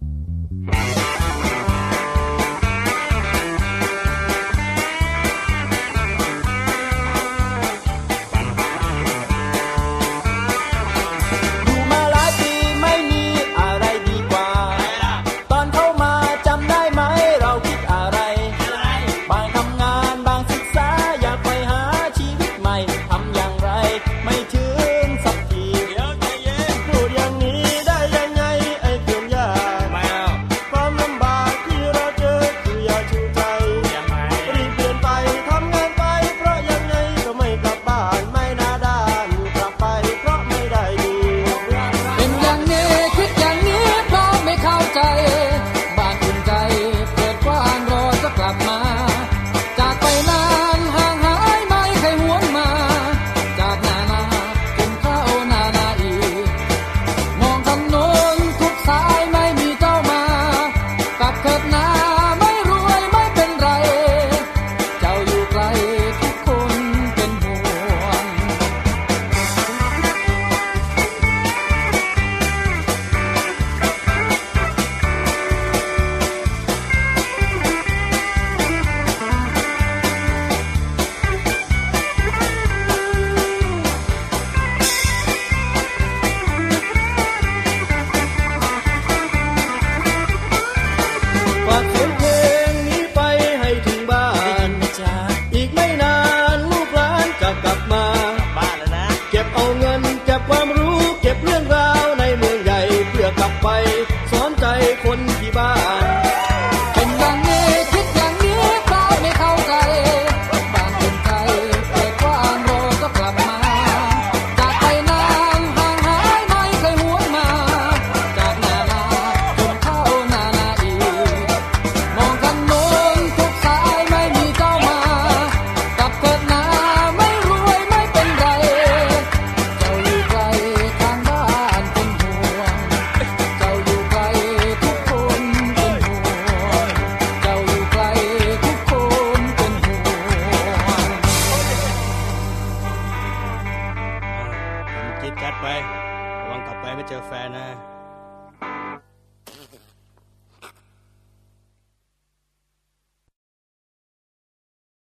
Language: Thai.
Bye. I'll ไป ระวังกลับไปไม่เจอแฟนนะ